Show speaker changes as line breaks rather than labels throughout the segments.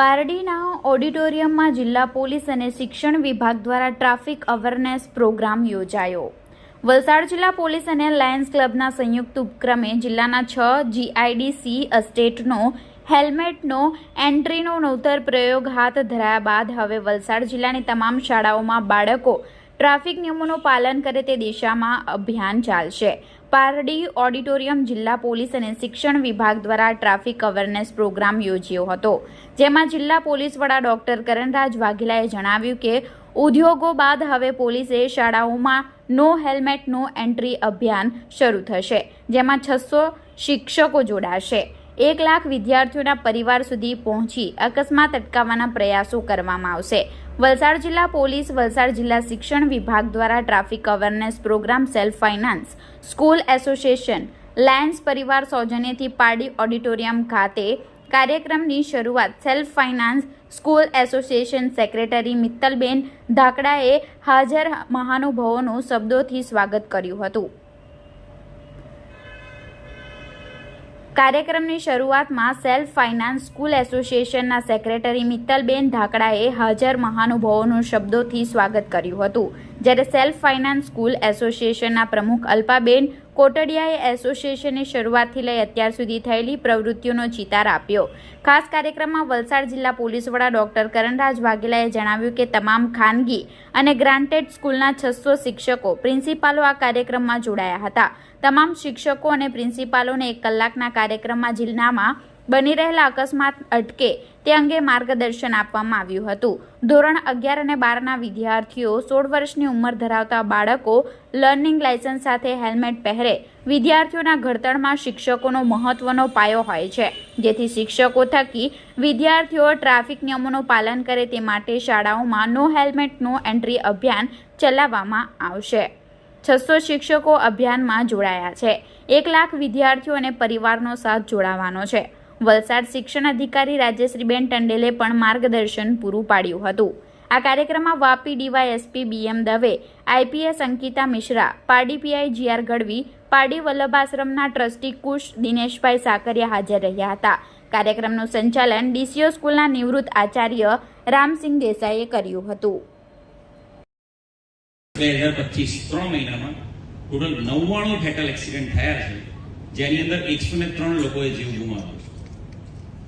પારડીના ઓડિટોરિયમમાં જિલ્લા પોલીસ અને શિક્ષણ વિભાગ દ્વારા ટ્રાફિક અવેરનેસ પ્રોગ્રામ યોજાયો. વલસાડ જિલ્લા પોલીસ અને લાયન્સ ક્લબના સંયુક્ત ઉપક્રમે જિલ્લાના છ જીઆઈડીસી એસ્ટેટનો, હેલ્મેટનો, એન્ટ્રીનો નવતર પ્રયોગ હાથ ધરાયા બાદ હવે વલસાડ જિલ્લાની તમામ શાળાઓમાં બાળકો ટ્રાફિક નિયમોનું પાલન કરે તે દિશામાં અભિયાન ચાલશે. પારડી ઓડિટોરિયમ જિલ્લા પોલીસ અને શિક્ષણ વિભાગ દ્વારા ટ્રાફિક અવેરનેસ પ્રોગ્રામ યોજ્યો હતો. જેમાં જિલ્લા પોલીસ વડા ડોક્ટર કરણરાજ વાઘેલાએ જણાવ્યું કે, ઉદ્યોગો બાદ હવે પોલીસે શાળાઓમાં નો હેલ્મેટ, નો એન્ટ્રી અભિયાન શરૂ થશે, જેમાં છસો શિક્ષકો જોડાશે. એક લાખ વિદ્યાર્થીઓના પરિવાર સુધી પહોંચી અકસ્માત અટકાવવાના પ્રયાસો કરવામાં આવશે. વલસાડ જિલ્લા પોલીસ, વલસાડ જિલ્લા શિક્ષણ વિભાગ દ્વારા traffic awareness program self finance, school association, lions પરિવાર સૌજન્યથી પાડી ઓડિટોરિયમ ખાતે કાર્યક્રમની શરૂઆત self finance school association secretary Mittalben ધાકડાએ હાજર મહાનુભાવોનું શબ્દોથી સ્વાગત કર્યું હતું. કાર્યક્રમની શરૂઆતમાં સેલ્ફ ફાઇનાન્સ સ્કૂલ એસોસિએશનના સેક્રેટરી મિત્તલબેન ધાકડાએ હાજર મહાનુભાવોનું શબ્દોથી સ્વાગત કર્યું હતું. જ્યારે સેલ્ફ ફાઇનાન્સ સ્કૂલ એસોસિએશનના પ્રમુખ અલ્પાબેન કોટડિયાએ એસોસિએશનની શરૂઆતથી લઈ અત્યાર સુધી થયેલી પ્રવૃત્તિઓનો ચિતાર આપ્યો. ખાસ કાર્યક્રમમાં વલસાડ જિલ્લા પોલીસ વડા ડોક્ટર કરણરાજ વાઘેલાએ જણાવ્યું કે તમામ ખાનગી અને ગ્રાન્ટેડ સ્કૂલના છસો શિક્ષકો પ્રિન્સિપાલો આ કાર્યક્રમમાં જોડાયા હતા. તમામ શિક્ષકો અને પ્રિન્સિપાલોને એક કલાકના કાર્યક્રમમાં જિલ્લામાં બની રહેલા અકસ્માત અટકે તે અંગે માર્ગદર્શન આપવામાં આવ્યું હતું. ધોરણ અગિયાર અને બારના વિદ્યાર્થીઓ સોળ વર્ષની ઉંમર ધરાવતા બાળકો લર્નિંગ લાયસન્સ સાથે હેલ્મેટ પહેરે વિદ્યાર્થીઓના ઘડતરમાં શિક્ષકોનો મહત્વનો પાયો હોય છે. જેથી શિક્ષકો થકી વિદ્યાર્થીઓ ટ્રાફિક નિયમોનું પાલન કરે તે માટે શાળાઓમાં નો હેલ્મેટ, નો એન્ટ્રી અભિયાન ચલાવવામાં આવશે. છસો શિક્ષકો અભિયાનમાં જોડાયા છે. એક લાખ વિદ્યાર્થીઓ અને પરિવારનો સાથ જોડાવાનો છે. વલસાડ શિક્ષણ અધિકારી રાજેશ્રીબેન ટંડેલે પણ માર્ગદર્શન પૂરું પાડ્યું હતું. આ કાર્યક્રમમાં Vapi DYSP B M Dave, IPS Ankita Mishra, Pardi PI G R Gadhvi, Pardi વલ્લભાશ્રમના trustee Kush Dineshbhai Sakariya હાજર રહ્યા હતા. કાર્યક્રમનું સંચાલન ડીસીઓ સ્કૂલના નિવૃત્ત આચાર્ય રામસિંહ દેસાઈએ કર્યું હતું.
બે હજાર પચીસ ત્રણ મહિનામાં ટોટલ નવ્વાણું ફેટલ એક્સિડન્ટ થયા છે, જેની અંદર એકસો ને ત્રણ લોકોએ જીવ ગુમાવ્યો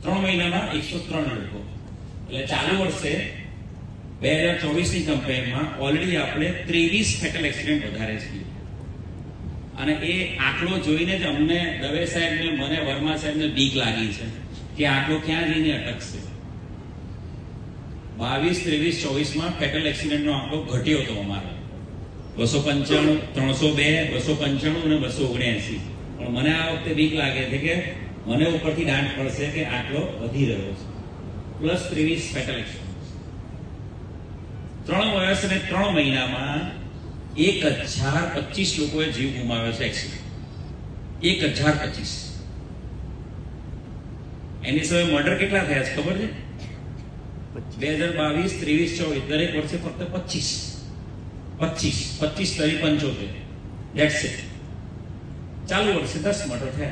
ત્રણ મહિનામાં એકસો ત્રણ લોકો. એટલે ચાલુ વર્ષે બે હજાર ચોવીસની કમ્પેરમાં ઓલરેડી આપણે ત્રેવીસ ફેટલ એક્સિડન્ટ વધારે છીએ અને એ આંકડો જોઈને જ અમને દવે સાહેબને મને, વર્મા સાહેબને બીક લાગી છે કે આંકડો ક્યાં જઈને અટકશે. બાવીસ, ત્રેવીસ, ચોવીસમાં ફેટલ એક્સિડન્ટનો આંકડો ઘટ્યો હતો અમારો. બસો પંચાણું, ત્રણસો બે, બસો પંચાણું અને બસો ઓગણ્યાસી. પણ મને આ વખતે બીક લાગે છે કે મને ઉપરથી દાંટ પડશે કે આટલો વધી રહ્યો છે. પ્લસ ત્રેવીસ ફેટલ એક્સિડન્ટ ત્રણ વર્ષ અને ત્રણ મહિનામાં એક હજાર પચીસ લોકોએ જીવ ગુમાવ્યો છે એક્સિડન્ટ એક હજાર પચીસ. એની સામે મર્ડર કેટલા થયા છે ખબર છે? બે હજાર બાવીસ ત્રેવીસ ચોવીસ દરેક વર્ષે ફક્ત પચીસ. પચીસ. પચીસ તરી પંચોતેર. દેટ્સ ઇટ ચાલુ વર્ષે દસ મર્ડર થયા.